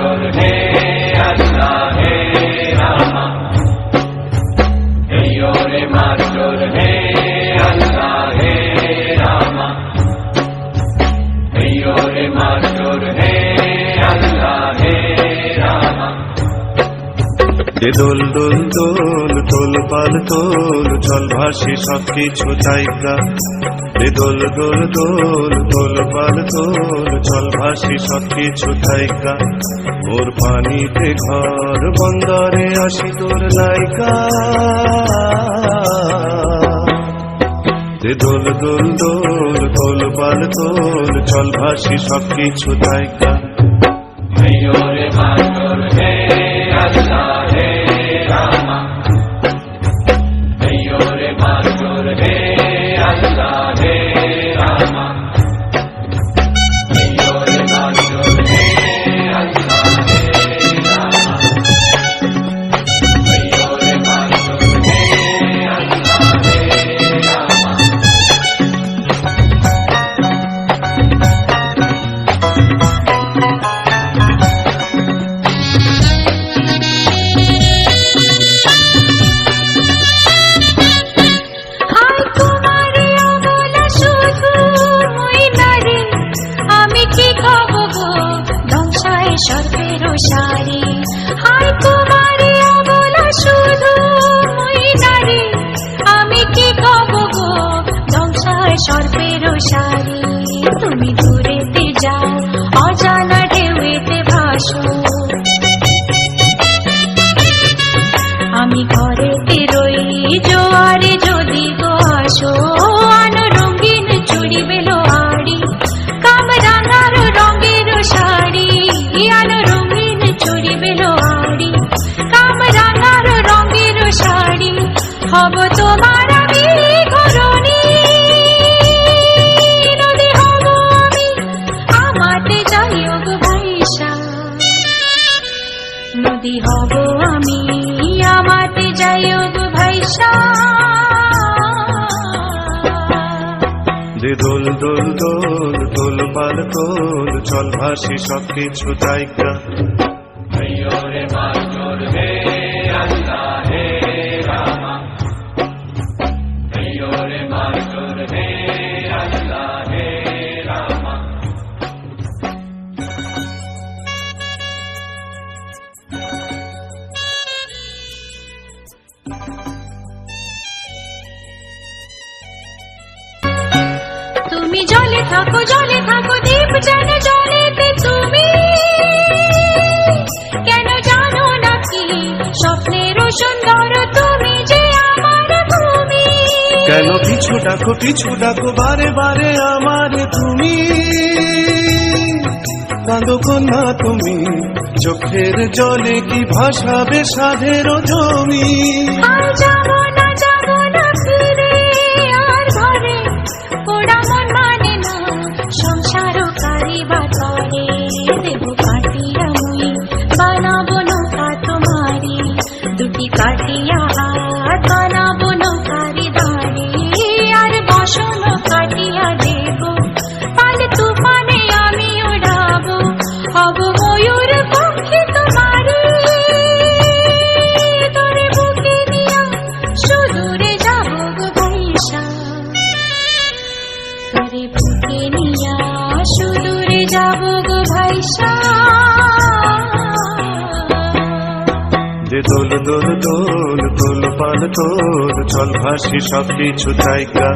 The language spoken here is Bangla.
মাস্টার হে যে দোল দোল দোল দোল পাল তোল চল ভাসি সব কিছু তাইকা যে দোল দোল দোল দোল পাল তোল চল ভাসি সব কিছু তাইকা ওর পানিতে ঘর বন্দরে আসি তোর নাইকা যে দোল দোল দোল দোল পাল তোল চল ভাসি সব কিছু তাইকা হেয়ো রে মাস্টার হে আল্লাহ ধ্বংসায় সর্বের সারি হব তোমার আমি ঘরণী। নদী হব আমি আমাতে যাইও ভাইসা নদী হব আমি আমাতে যাইও গো ভাইসা যে দোল দোল দোল দোল পাল তোল চল ভাসি সব কিছু তাইকা তুমি জলে থাকো জলে থাকো যেন জলেতে তুমি। কেন জানো নাকি সুন্দর তুমি যে আমার তুমি কেন পিছু ডাকো পিছু ডাকো বারে বারে আমার তুমি। কাঁদো কন্যা তুমি চোখের জলে কি ভাসাবে সাধের জমি? তোমারি দুটি কাটিয়া বানাবো নৌকারি ধারে আর বসন কাটিয়া দেব পাল তুফানে আমি উড়াবো হব ময়ূর তোরে বুকে সুদূরে যাব ভাইসা তোরে বুকে নিয়া সুদূরে যাব গো ভাইসা যে দোল দোল দোল দোল পাল তোল চল ভাসি সব কিছু তাইকা